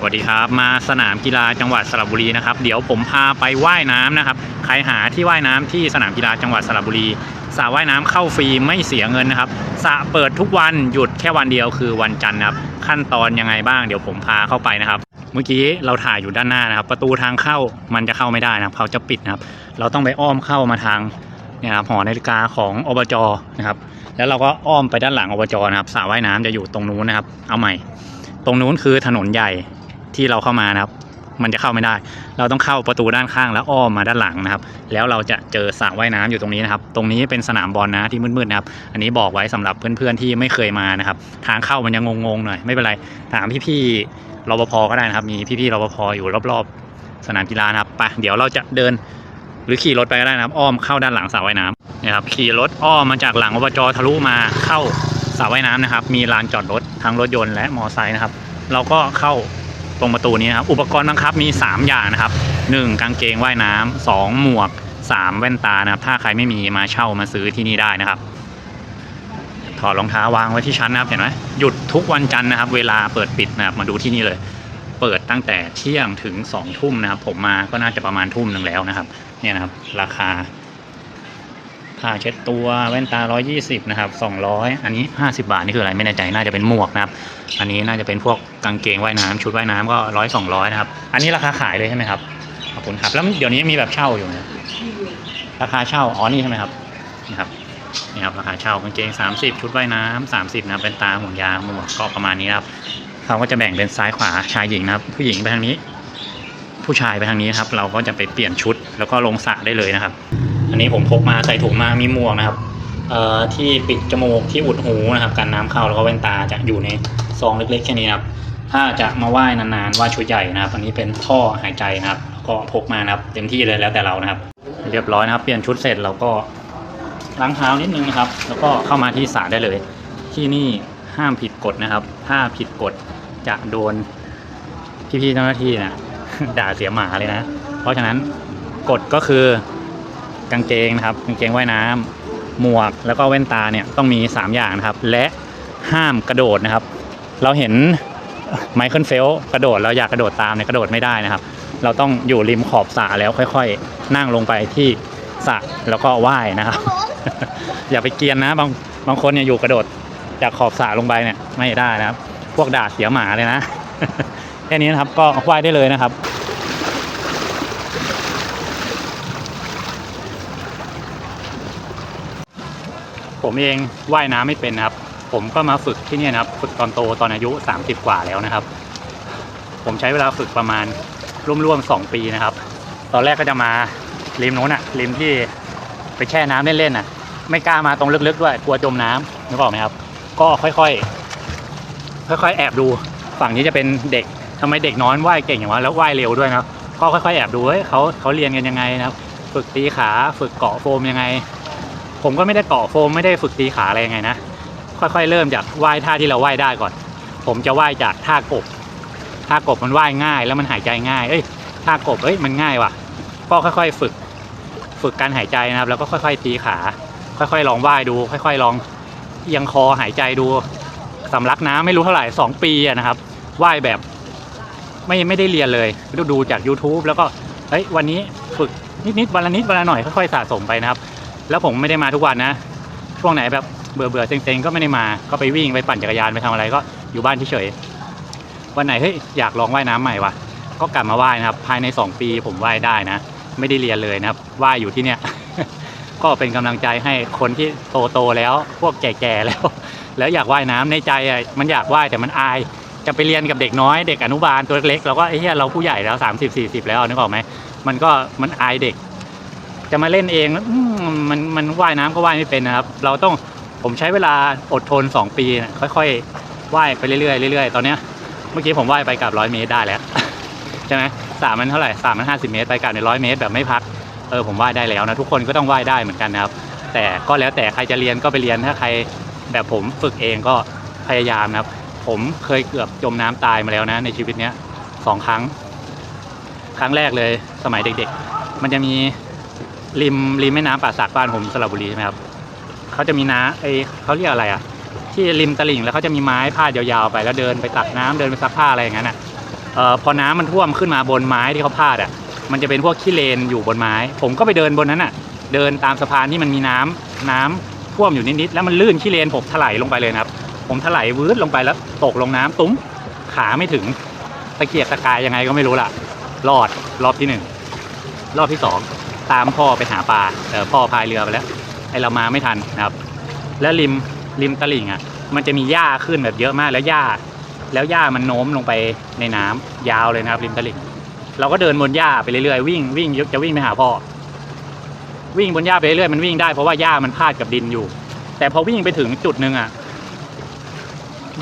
สวัสดีครับมาสนามกีฬาจังหวัดสระบุรีนะครับ เดี๋ยวผมพาไปว่ายน้ำนะครับ ใครหาที่ว่ายน้ำที่สนามกีฬาจังหวัดสระบุรีสระว่ายน้ำเข้าฟรีไม่เสียเงินนะครับสระเปิดทุกวันหยุดแค่วันเดียวคือวันจันทร์นะครับ ขั้นตอนยังไงบ้างเดี๋ยวผมพาเข้าไปนะครับ เมื่อกี้เราถ่ายอยู่ด้านหน้านะครับ ประตูทางเข้ามันจะเข้าไม่ได้นะครับเขาจะปิดนะครับ เราต้องไปอ้อมเข้ามาทางเนี่ยครับหอนาฬิกาของอบจนะครับ แล้วเราก็อ้อมไปด้านหลังอบจนะครับสระว่ายน้ำจะอยู่ตรงนู้นนะครับ เอาใหม่ ตรงนู้นคือถนนใหญ่ ที่เราเข้ามานะครับ มันจะเข้าไม่ได้ เราต้องเข้าประตูด้านข้างแล้วอ้อมมาด้านหลังนะครับ แล้วเราจะเจอสระว่ายน้ำอยู่ตรงนี้นะครับ ตรงนี้เป็นสนามบอลนะที่มืดๆนะครับ อันนี้บอกไว้สำหรับเพื่อนๆที่ไม่เคยมานะครับ ทางเข้ามันยังงงๆหน่อยไม่เป็นไร ถามพี่ๆรปภก็ได้นะครับ มีพี่ๆรปภอยู่รอบๆ สนามกีฬานะครับไปเดี๋ยวเราจะเดินหรือขี่รถไปก็ได้นะครับ อ้อมเข้าด้านหลังสระว่ายน้ำนะครับ ขี่รถอ้อมมาจากหลังอบจทะลุมาเข้าสระว่ายน้ำนะครับ มีลานจอดรถทั้งรถยนต์และมอเตอร์ไซค์นะครับ เราก็เข้า ตรงประตูนี้นะครับ อุปกรณ์บังคับมี 3 อย่างนะครับ 1. กางเกงว่ายน้ำ 2. หมวก 3. แว่นตานะครับ ถ้าใครไม่มีมาเช่ามาซื้อที่นี่ได้นะครับ ถอดรองเท้าวางไว้ที่ชั้นนะครับเห็นไหมหยุดทุกวันจันทร์นะครับ เวลาเปิดปิดนะครับมาดูที่นี่เลย เปิดตั้งแต่เที่ยงถึง2องทุ่มนะครับ ผมมาก็น่าจะประมาณทุ่มหนึ่งแล้วนะครับ เนี่ยนะครับ ราคา ผ้าเช็ดตัวแว่นตา 120 นะครับ 200 อันนี้ 50 บาท นี่คืออะไรไม่แน่ใจน่าจะเป็นหมวกนะครับ อันนี้น่าจะเป็นพวกกางเกงว่ายน้ำชุดว่ายน้ำก็ร้อยสองร้อยนะครับ อันนี้ราคาขายเลยใช่ไหมครับขอบคุณครับ แล้วเดี๋ยวนี้มีแบบเช่าอยู่ไหมราคาเช่าอ๋อนี่ใช่ไหมครับนี่ครับนี่ครับราคาเช่ากางเกง 30 ชุดว่ายน้ำ30 นะครับเป็นตาห่วงยางหมวกก็ประมาณนี้ครับเขาก็จะแบ่งเป็นซ้ายขวาชายหญิงนะครับ ผู้หญิงไปทางนี้ ผู้ชายไปทางนี้ครับ เราก็จะไปเปลี่ยนชุดแล้วก็ลงสระได้เลยนะครับ อันนี้ผมพกมาใส่ถุงมามีหมวกนะครับเอ่อที่ปิดจมูกที่อุดหูนะครับกันน้ำเข้าแล้วก็แว่นตาจะอยู่ในซองเล็กๆแค่นี้ครับถ้าจะมาว่ายนานๆว่ายชุดใหญ่นะครับ อันนี้เป็นท่อหายใจนะครับแล้วก็พกมานะครับ เต็มที่เลยแล้วแต่เรานะครับ เรียบร้อยนะครับ เปลี่ยนชุดเสร็จเราก็ล้างเท้านิดนึงนะครับ แล้วก็เข้ามาที่สระได้เลย ที่นี่ห้ามผิดกฎนะครับ ถ้าผิดกฎจะโดนพี่ๆเจ้าหน้าที่นะด่าเสียหมาเลยนะ เพราะฉะนั้นกฎก็คือ กางเกงนะครับกางเกงว่ายน้ำหมวกแล้วก็แว่นตาเนี่ยต้องมี 3 อย่างนะครับ และห้ามกระโดดนะครับ เราเห็นไมเคิลเฟลกระโดดเราอยากกระโดดตามเนี่ยกระโดดไม่ได้นะครับ เราต้องอยู่ริมขอบสระแล้วค่อยๆ นั่งลงไปที่สระแล้วก็ว่ายนะครับ อย่าไปเกียนนะบางบางคนเนี่ยอยู่กระโดดจากขอบสระลงไปเนี่ยไม่ได้นะครับ พวกด่าเสียหมาเลยนะ แค่นี้นะครับก็ว่ายได้เลยนะครับ ผมเองว่ายน้ำไม่เป็นนะครับ ผมก็มาฝึกที่นี่นะครับ ฝึกตอนโตตอนอายุ 30 กว่าแล้วนะครับ ผมใช้เวลาฝึกประมาณร่วมๆ2ปีนะครับ ตอนแรกก็จะมาริมโน้นอะริมที่ไปแช่น้ำเล่นๆอะไม่กล้ามาตรงลึกๆด้วยกลัวจมน้ำนึกออกไหมครับ ก็ค่อยๆ ค่อยๆ แอบดูฝั่งนี้จะเป็นเด็กทำไมเด็กน้อยว่ายเก่งอย่างวะแล้วว่ายเร็วด้วยนะก็ค่อยๆ แอบดูเฮ้ยเขาเขาเรียนกันยังไงนะครับ ฝึกตีขาฝึกเกาะโฟมยังไง ผมก็ไม่ได้เกาะโฟมไม่ได้ฝึกตีขาอะไรยังไงนะ ค่อยๆเริ่มจากว่ายท่าที่เราว่ายได้ก่อน ผมจะว่ายจากท่ากบ ท่ากบมันว่ายง่าย แล้วมันหายใจง่าย เอ้ย ท่ากบเอ้ยมันง่ายว่ะ ก็ค่อยๆฝึก ฝึกการหายใจนะครับ แล้วก็ค่อย ๆ ตีขา ค่อยๆลองว่ายดู ค่อย ๆ ลองเอียงคอหายใจดูสำลักน้ำไม่รู้เท่าไหร่สองปีนะครับว่ายแบบไม่ไม่ได้เรียนเลยดูดูจาก YouTube แล้วก็เฮ้ยวันนี้ฝึกนิดๆวันละนิดวันละหน่อยค่อยๆสะสมไปนะครับ แล้วผมไม่ได้มาทุกวันนะ ช่วงไหนแบบเบื่อเบื่อๆเซ็งๆก็ไม่ได้มา ก็ไปวิ่งไปปั่นจักรยานไปทำอะไรก็อยู่บ้านเฉยๆวันไหนเฮ้ยอยากลองว่ายน้ำใหม่ว่ะ ก็กลับมาว่ายนะครับ ภายใน 2 ปีผมว่ายได้นะ ไม่ได้เรียนเลยนะครับว่ายอยู่ที่เนี่ยก็เป็นกำลังใจให้คนที่โตโตๆแล้วพวกแก่ๆแล้ว แล้วอยากว่ายน้ำในใจอะมันอยากว่ายแต่มันอาย จะไปเรียนกับเด็กน้อยเด็กอนุบาลตัวเล็กๆเราก็เหี้ยเราผู้ใหญ่แล้ว 30 40 แล้วนึกออกไหมมันก็มันอายเด็ก จะมาเล่นเองมันมันว่ายน้ำก็ว่ายไม่เป็นนะครับ เราต้องผมใช้เวลาอดทน 2 ปีนะค่อยๆว่ายไปเรื่อยๆเรื่อยๆ ตอนเนี้ยเมื่อกี้ผมว่ายไปกับร้อยเมตรได้แล้วใช่ไหมสามมันเท่าไหร่สามมันห้าสิบเมตรไปกับในร้อยเมตรแบบไม่พักเออผมว่ายได้แล้วนะทุกคนก็ต้องว่ายได้เหมือนกันนะครับ แต่ก็แล้วแต่ใครจะเรียนก็ไปเรียนถ้าใครแบบผมฝึกเองก็พยายามนะครับ ผมเคยเกือบจมน้ำตายมาแล้วนะในชีวิตเนี้ยสองครั้ง ครั้งแรกเลยสมัยเด็ก ๆ มันจะมี ริมริมแม่น้ำป่าสักบ้านผมสระบุรีใช่ไหมครับเขาจะมีน้าไอเขาเรียกอะไรอะ ที่ริมตลิ่งแล้วเขาจะมีไม้พาดยาวๆไปแล้วเดินไปตักน้ำเดินไปซักผ้าอะไรอย่างนั้นอะเอเอ่อพอน้ำมันท่วมขึ้นมาบนไม้ที่เขาพาดอะ มันจะเป็นพวกขี้เลนอยู่บนไม้ ผมก็ไปเดินบนนั้นอะ เดินตามสะพานที่มันมีน้ำน้ำท่วมอยู่นิดๆแล้วมันลื่นขี้เลนผมถลายลงไปเลยนะครับ ผมถลายวืดลงไปแล้วตกลงน้ำตุ้มขาไม่ถึงตะเกียกตะกายยังไงก็ไม่รู้ล่ะรอดรอบที่หนึ่งรอบที่สอง ตามพ่อไปหาปลาแต่พ่อพายเรือไปแล้วไอเรามาไม่ทันนะครับ แล้วริมริมตลิ่งอะ มันจะมีหญ้าขึ้นแบบเยอะมากแล้วหญ้า แล้วหญ้ามันโน้มลงไปในน้ำยาวเลยนะครับ ริมตลิ่ง เราก็เดินบนหญ้าไปเรื่อยๆวิ่งวิ่งจะวิ่งไปหาพ่อ วิ่งบนหญ้าไปเรื่อยมันวิ่งได้เพราะว่าหญ้ามันพาดกับดินอยู่ แต่พอวิ่งไปถึงจุดหนึ่งอะ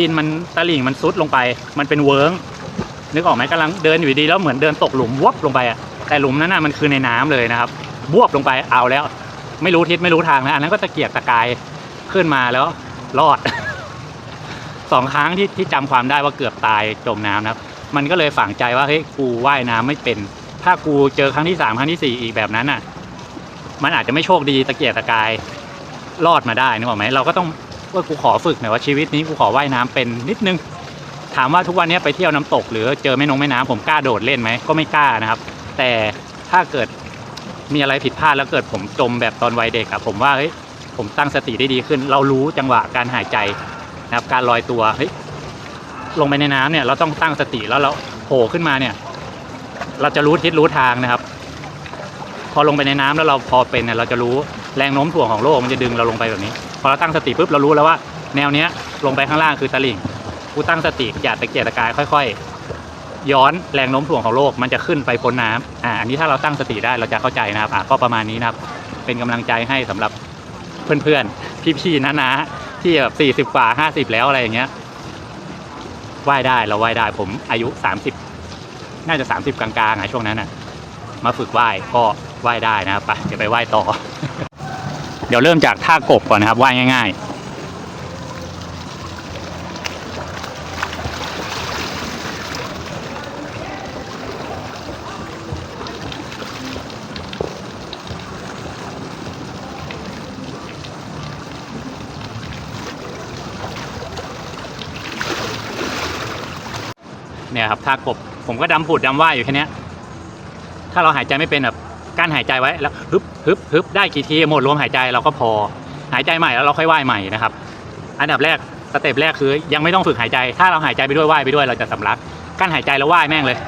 ดินมันตลิ่งมันซุดลงไป มันเป็นเวิร์งนึกออกไหมกำลังเดินอยู่ดีแล้วเหมือนเดินตกหลุมวบลงไปอะ แต่หลุมนั้นน่ะมันคือในน้ำเลยนะครับ บวบลงไปเอาแล้ว ไม่รู้ทิศไม่รู้ทางนะอันนั้นก็ตะเกียกตะกายขึ้นมาแล้วรอดสองครั้งที่ที่จำความได้ว่าเกือบตายจมน้ำนะครับ มันก็เลยฝังใจว่าเฮ้ยกูว่ายน้ำไม่เป็น ถ้ากูเจอครั้งที่สามครั้งที่สี่อีกแบบนั้นน่ะ มันอาจจะไม่โชคดีตะเกียกตะกายรอดมาได้นึกออกไหมเราก็ต้องว่ากูขอฝึกหน่อยว่าชีวิตนี้กูขอว่ายน้ำเป็นนิดนึงถามว่าทุกวันนี้ไปเที่ยวน้ำตกหรือเจอแม่นงแม่น้ำผมกล้าโดดเล่นไหมก็ไม่กล้านะครับ แต่ถ้าเกิดมีอะไรผิดพลาดแล้วเกิดผมจมแบบตอนวัยเด็กอะผมว่าเฮ้ยผมตั้งสติได้ดีขึ้น เรารู้จังหวะการหายใจนะครับการลอยตัวเฮ้ยลงไปในน้ำเนี่ยเราต้องตั้งสติแล้วเราโผล่ขึ้นมาเนี่ย เราจะรู้ทิศรู้ทางนะครับ พอลงไปในน้ำแล้วเราพอเป็นเนี่ยเราจะรู้แรงโน้มถ่วงของโลกมันจะดึงเราลงไปแบบนี้ พอเราตั้งสติปุ๊บเรารู้แล้วว่า แนวเนี้ยลงไปข้างล่างคือตลิ่งกูตั้งสติอย่าตะเกียกตะกายค่อย ๆ ย้อนแรงโน้มถ่วงของโลกมันจะขึ้นไปพ้นน้ำอ่าอันนี้ถ้าเราตั้งสติได้เราจะเข้าใจนะครับอ่าก็ประมาณนี้นะครับ เป็นกำลังใจให้สำหรับเพื่อนๆ พี่ๆนะๆที่แบบสี่สิบกว่าห้าสิบแล้วอะไรอย่างเงี้ยว่ายได้เราว่ายได้ผมอายุสามสิบน่าจะสามสิบกลางๆอะช่วงนั้นอะมาฝึกว่ายก็ว่ายได้นะครับไปเดี๋ยวไปว่ายต่อ เดี๋ยวเริ่มจากท่ากบก่อนนะครับว่ายง่าย ๆ เนี่ยครับท่ากบผมก็ดำผุดดำว่ายอยู่แค่นี้ถ้าเราหายใจไม่เป็นแบบกั้นหายใจไว้แล้วฮึบฮึบฮึบได้กี่ทีหมดลมหายใจเราก็พอหายใจใหม่แล้วเราค่อยว่ายใหม่นะครับ อันดับแรกสเต็ปแรกคือ ยังไม่ต้องฝึกหายใจ ถ้าเราหายใจไปด้วยว่ายไปด้วยเราจะสำลักกั้นหายใจแล้วว่ายแม่งเลย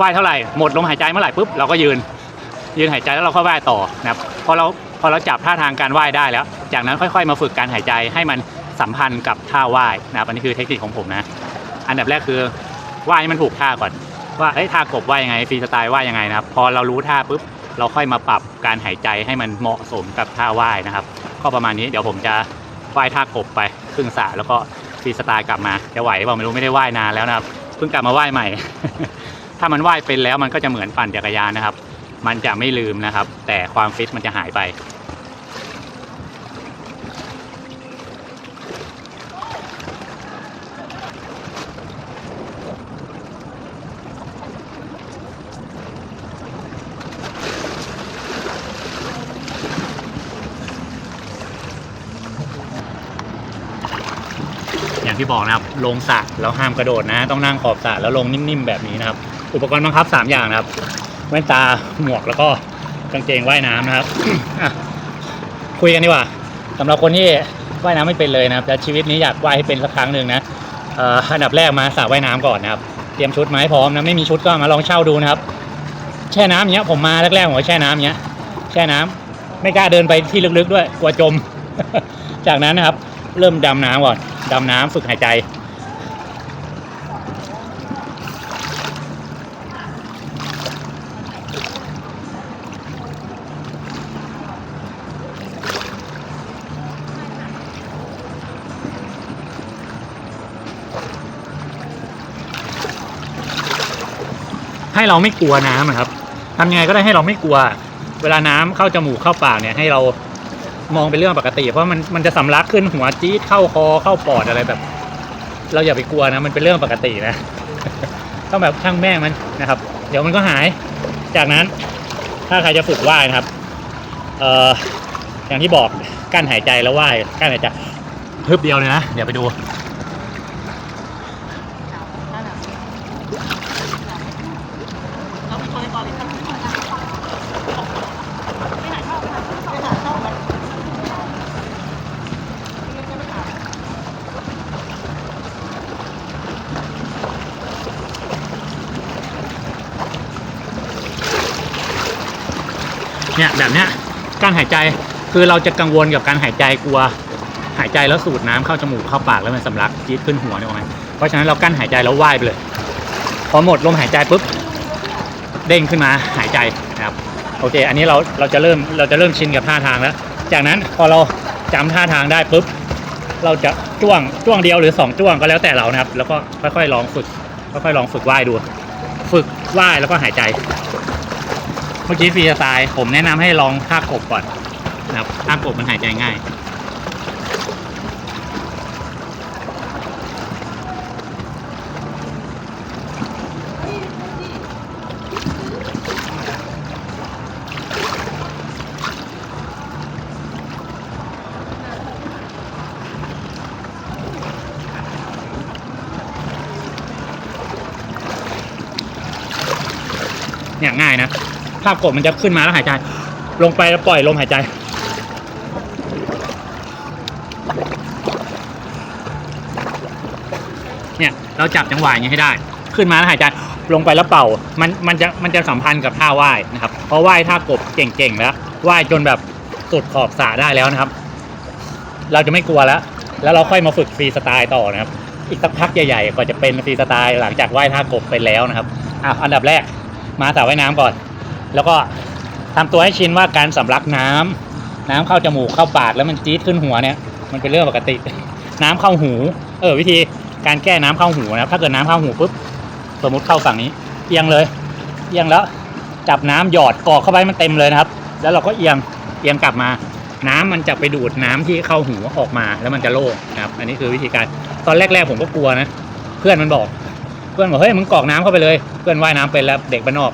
ว่ายเท่าไหร่หมดลมหายใจเมื่อไหร่ปุ๊บเราก็ยืน ยืนหายใจแล้วเราค่อยว่ายต่อนะครับพอเราพอเราจับท่าทางการว่ายได้แล้ว จากนั้นค่อย ๆ มาฝึกการหายใจให้มันสัมพันธ์กับท่าว่ายนะครับอันนี้คือเทคนิคของผมนะ อันดับแรกคือ ว่ายให้มันถูกท่าก่อน ว่าเอ้ยท่ากบว่ายยังไงฟรีสไตล์ว่ายยังไงนะครับ พอเรารู้ท่าปุ๊บเราค่อยมาปรับการหายใจให้มันเหมาะสมกับท่าว่ายนะครับ ก็ประมาณนี้เดี๋ยวผมจะว่ายท่ากบไปครึ่งสระแล้วก็ฟรีสไตล์กลับมาจะไหวเปล่าไม่รู้ไม่ได้ว่ายนานแล้วนะครับเพิ่งกลับมาว่ายใหม่ ถ้ามันว่ายเป็นแล้วมันก็จะเหมือนปั่นจักรยานนะครับ มันจะไม่ลืมนะครับ แต่ความฟิตมันจะหายไป อย่างที่บอกนะครับ ลงสระแล้วห้ามกระโดดนะ ต้องนั่งขอบสระแล้วลงนิ่มๆแบบนี้นะครับ อุปกรณ์บังคับ 3 อย่างนะครับแว่นตาหมวกแล้วก็กางเกงว่ายน้ำนะครับคุยกันดีกว่าสำหรับคนที่ว่ายน้ำไม่เป็นเลยนะครับแต่ชีวิตนี้อยากว่ายให้เป็นสักครั้งหนึ่งนะอันดับแรกมาสระว่ายน้ำก่อนนะครับเตรียมชุดมาให้พร้อมนะไม่มีชุดก็มาลองเช่าดูนะครับ แช่น้ำอย่างเงี้ยผมมาแรกๆผมแช่น้ำอย่างเงี้ยแช่น้ำไม่กล้าเดินไปที่ลึกๆด้วยกลัวจม จากนั้นนะครับ เริ่มดำน้ำก่อน ดำน้ำฝึกหายใจ ให้เราไม่กลัวน้ำอะครับทำยังไงก็ได้ให้เราไม่กลัว เวลาน้ำเข้าจมูกเข้าปากเนี่ยให้เรา มองเป็นเรื่องปกติ เพราะมันมันจะสำลักขึ้นหัวจี๊ดเข้าคอเข้าปอดอะไรแบบ เราอย่าไปกลัวนะ มันเป็นเรื่องปกตินะ ต้องแบบช่างแม่งมันนะครับ เดี๋ยวมันก็หาย จากนั้น ถ้าใครจะฝึกว่ายนะครับ เอ่ออย่างที่บอกกั้นหายใจแล้วว่ายกั้นหายใจพึบเดียวเลยนะเดี๋ยวไปดู เนี่ยแบบเนี้ยการหายใจคือเราจะกังวลกับการหายใจกลัว หายใจแล้วสูดน้ำเข้าจมูกเข้าปากแล้วมันสำลักจี๊ดขึ้นหัวเนี่ยหรอกไหมเพราะฉะนั้นเรากั้นหายใจแล้วว่ายไปเลย พอหมดลมหายใจปุ๊บเด้งขึ้นมาหายใจนะครับโอเค อันนี้เราเราจะเริ่มเราจะเริ่มชินกับท่าทางแล้ว จากนั้นพอเราจำท่าทางได้ปุ๊บเราจะจ้วงจ้วงเดียวหรือสองจ้วงก็แล้วแต่เรานะครับ แล้วก็ค่อยๆลองฝึกค่อยๆลองฝึกว่ายดู ฝึกว่ายแล้วก็หายใจ เมื่อกี้ฟรีสไตล์ผมแนะนำให้ลองท่ากบก่อนนะครับท่ากบมันหายใจง่ายเนี่ยง่ายนะ ภาพกบมันจะขึ้นมาแล้วหายใจ ลงไปแล้วปล่อยลมหายใจ เนี่ยเราจับจังหวะอย่างนี้ให้ได้ ขึ้นมาแล้วหายใจ ลงไปแล้วเป่า มันมันจะมันจะสัมพันธ์กับท่าว่ายนะครับ เพราะว่ายท่ากบเก่งๆแล้วว่ายจนแบบสุดขอบสระได้แล้วนะครับ เราจะไม่กลัวแล้ว แล้วเราค่อยมาฝึกฟรีสไตล์ต่อนะครับ อีกสักพักใหญ่ๆก็จะเป็นฟรีสไตล์หลังจากว่ายท่ากบไปแล้วนะครับอะอันดับแรกมาสระว่ายน้ำก่อน แล้วก็ทำตัวให้ชินว่าการสำลักน้ำน้ำเข้าจมูกเข้าปากแล้วมันจี๊ดขึ้นหัวเนี่ย มันเป็นเรื่องปกติ น้ำเข้าหู เออวิธีการแก้น้ำเข้าหูนะครับถ้าเกิดน้ำเข้าหูปุ๊บสมมติเข้าฝั่งนี้ เอียงเลย เอียงแล้วจับน้ำหยอดกอกเข้าไปมันเต็มเลยนะครับ แล้วเราก็เอียงเอียงกลับมา น้ำมันจะไปดูดน้ำที่เข้าหูออกมาแล้วมันจะโล่งนะครับ อันนี้คือวิธีการตอนแรกๆผมก็กลัวนะ เพื่อนมันบอก เพื่อนบอกเฮ้ยมึงกอกน้ำเข้าไปเลย เพื่อนว่ายน้ำเป็นแล้วเด็กบ้านนอก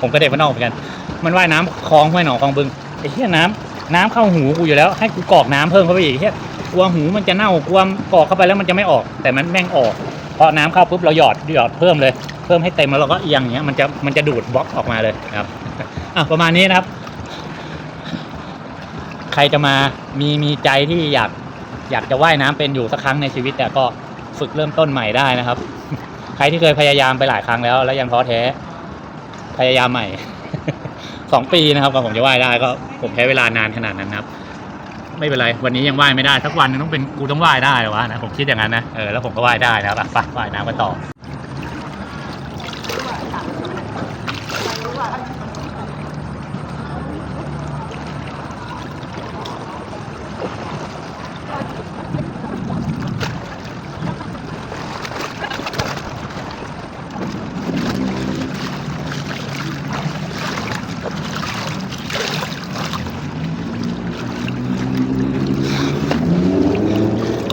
ผมก็เด็กบ้านนอกเหมือนกัน มันว่ายน้ำคลองห้วยหนองคลองบึงไอ้เหี้ยน้ำน้ำเข้าหูกูอยู่แล้วให้กูกรอกน้ำเพิ่มเข้าไปอีกเหี้ยกลัวหูมันจะเน่ากลัวกรอกเข้าไปแล้วมันจะไม่ออก แต่มันแม่งออกพอน้ำเข้าปุ๊บเราหยอดหยอดเพิ่มเลยเพิ่มให้เต็มแล้วเราก็เอียงอย่างเงี้ยมันจะมันจะดูดบล็อกออกมาเลยนะครับอะประมาณนี้นะครับ ใครจะมามีมีใจที่อยากอยากจะว่ายน้ำเป็นอยู่สักครั้งในชีวิตแต่ก็ฝึกเริ่มต้นใหม่ได้นะครับ ใครที่เคยพยายามไปหลายครั้งแล้ว แล้วยังท้อแท้ พยายามใหม่ สองปีนะครับกว่าผมจะไหว้ได้ก็ผมใช้เวลานานขนาดนั้นนะครับ ไม่เป็นไรวันนี้ยังไหว้ไม่ได้สักวันนึงต้องเป็นกูต้องไหว้ได้เหรอวะนะผมคิดอย่างนั้นนะเออแล้วผมก็ไหว้ได้นะครับไปไปว่ายน้ำกันต่อ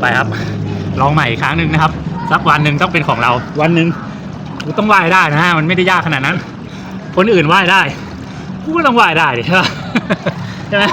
ไปครับ ลองใหม่อีกครั้งหนึ่งนะครับ สักวันหนึ่งต้องเป็นของเรา วันหนึ่งกูต้องว่ายได้นะฮะมันไม่ได้ยากขนาดนั้น คนอื่นว่ายได้ กูก็ต้องว่ายได้ดิใช่ปะใช่ไหม